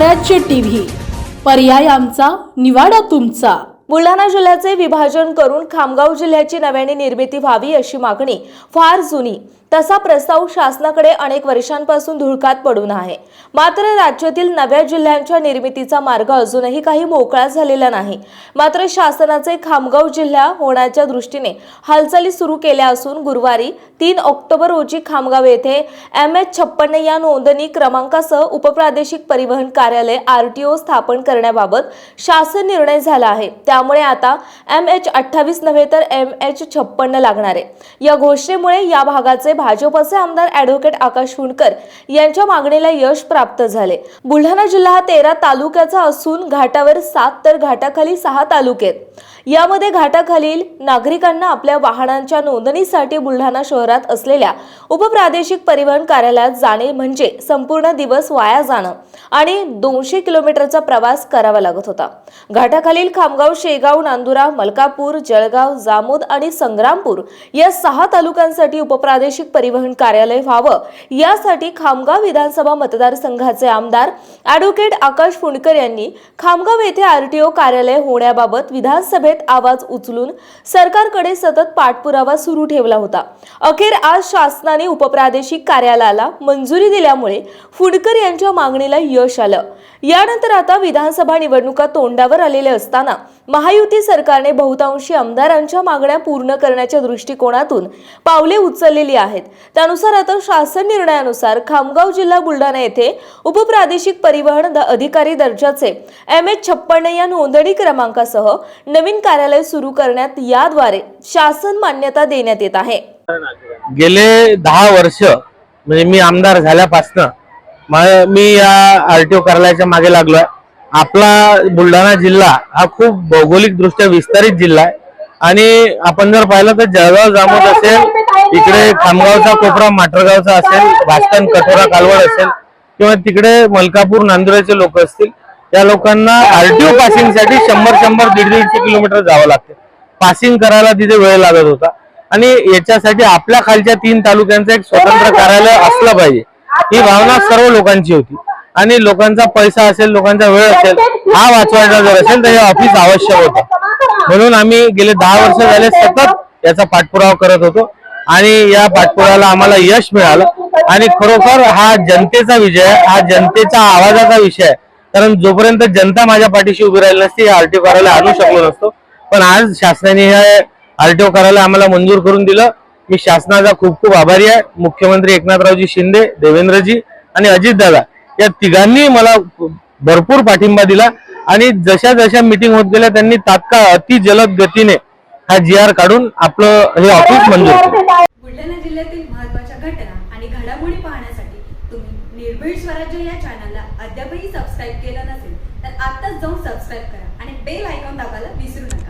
स्वराज्य टीव्ही. पर्याय आमचा निवाडा तुमचा. बुलढाणा जिल्ह्याचे विभाजन करून खामगाव जिल्ह्याची नव्याने निर्मिती व्हावी अशी मागणी फार जुनी. तसा प्रस्ताव शासनाकडे अनेक वर्षांपासून धुळकात पडून आहे. मात्र राज्यातील नव्या जिल्ह्यांच्या निर्मितीचा मार्ग अजूनही काही मोकळा झालेला नाही. मात्र शासनाचे खामगाव जिल्हा होण्याच्या दृष्टीने हालचाली सुरू केल्या असून गुरुवारी तीन ऑक्टोबर रोजी खामगाव येथे एम एच छप्पन्न या नोंदणी क्रमांकासह उपप्रादेशिक परिवहन कार्यालय आर टी ओ स्थापन करण्याबाबत शासन निर्णय झाला आहे. त्यामुळे आता एम एच अठ्ठावीस नव्हे तर एम एच छप्पन्न लागणार आहे. या घोषणेमुळे या भागाचे भाजपचे आमदार ॲडव्होकेट आकाश हुंडकर यांच्या मागणीला यश प्राप्त झाले. बुलढाणा जिल्हा हा तेरा तालुक्याचा असून घाटावर सात तर घाटाखाली सहा तालुके आहेत यामध्ये घाटाखालील नागरिकांना आपल्या वाहनांच्या नोंदणीसाठी बुलढाणा शहरात असलेल्या उपप्रादेशिक परिवहन कार्यालयात जाणे म्हणजे संपूर्ण दिवस वाया जाणं आणि दोनशे किलोमीटरचा प्रवास करावा लागत होता. घाटाखालील खामगाव शेगाव नांदुरा मलकापूर जळगाव जामोद आणि संग्रामपूर या सहा तालुक्यांसाठी उपप्रादेशिक परिवहन कार्यालय व्हावं. यासाठी खामगाव विधानसभा मतदारसंघाचे आमदार ॲडव्होकेट आकाश फुंडकर यांनी खामगाव येथे आरटीओ कार्यालय होण्याबाबत विधानसभेत आवाज उचलून सरकारकडे सतत पाठपुरावा सुरू ठेवला होता. अखेर आज शासनाने उपप्रादेशिक कार्यालयाला मंजुरी दिल्यामुळे फुंडकर यांच्या मागणीला यश आलं. यानंतर आता विधानसभा निवडणुका तोंडावर आलेल्या असताना महायुती सरकारने बहुतांशी आमदारांच्या मागण्या पूर्ण करण्याच्या दृष्टिकोनातून पावले उचललेली आहेत. त्यानुसार आता शासन निर्णयानुसार खामगाव जिल्हा बुलढाणा येथे उपप्रादेशिक परिवहन अधिकारी दर्जाचे एम एच छप्पन्न या नोंदणी क्रमांकासह नवीन कार्यालय सुरू करण्यात याद्वारे शासन मान्यता देण्यात येत आहे. गेले दहा वर्ष म्हणजे मी आमदार झाल्यापासनं मी या आरटीओ कार्यालयाच्या मागे लागलोय. आपला बुलढाणा जिल्हा हा खूप भौगोलिक दृष्ट्या विस्तारित जिल्हा आहे. आणि आपण जर पाहिलं तर जळगाव जामोद असेल इकडे खामगावचा कोपरा माटरगावचा असेल भास्कन कठोरा कालवड असेल किंवा तिकडे मलकापूर नांदुराचे लोक असतील त्या लोकांना आरटीओ पासिंगसाठी शंभर शंभर दीड दीडशे किलोमीटर जावं लागते. पासिंग करायला तिथे वेळ लागत होता. आणि याच्यासाठी आपल्या खालच्या तीन तालुक्यांचं एक स्वतंत्र कार्यालय असलं पाहिजे. ही भावना सर्व लोकांची होती. आणि लोकांचा पैसा असेल लोकांचा वेळ असेल हा वाचवायचा जर असेल तर हे ऑफिस आवश्यक होतं. म्हणून आम्ही गेले दहा वर्ष झाले सतत याचा पाठपुरावा करत होतो. आणि या पाठपुरावाला आम्हाला यश मिळालं. आणि खरोखर हा जनतेचा विजय हा जनतेच्या आवाजाचा विषय आहे. कारण जोपर्यंत जनता माझ्या पाठीशी उभी राहिली नसती हे आरटीओ कार्यालय आणू शकलो नसतो. पण आज शासनाने हे आरटीओ कार्यालय आम्हाला मंजूर करून दिलं. मी शासनाचा खूप खूप आभारी आहे. मुख्यमंत्री एकनाथरावजी शिंदे देवेंद्रजी आणि अजितदादा या तिघांनी मला भरपूर पाठिंबा दिला आणि जशा जशा मिटिंग होत गेल्या त्यांनी तात्काळ अति जलद गतीने हा जी आर काढून आपलं हे ऑफिस मंजूर बुलढाणा जिल्ह्यातील महत्त्वाच्या घटना आणि घडामोडी पाहण्यासाठी तुम्ही निर्भीड स्वराज्य या चॅनलला अद्यापही सबस्क्राईब केलं नसेल तर आत्ताच जाऊन सबस्क्राईब करा आणि बेल आयकॉन दाबायला विसरू नका.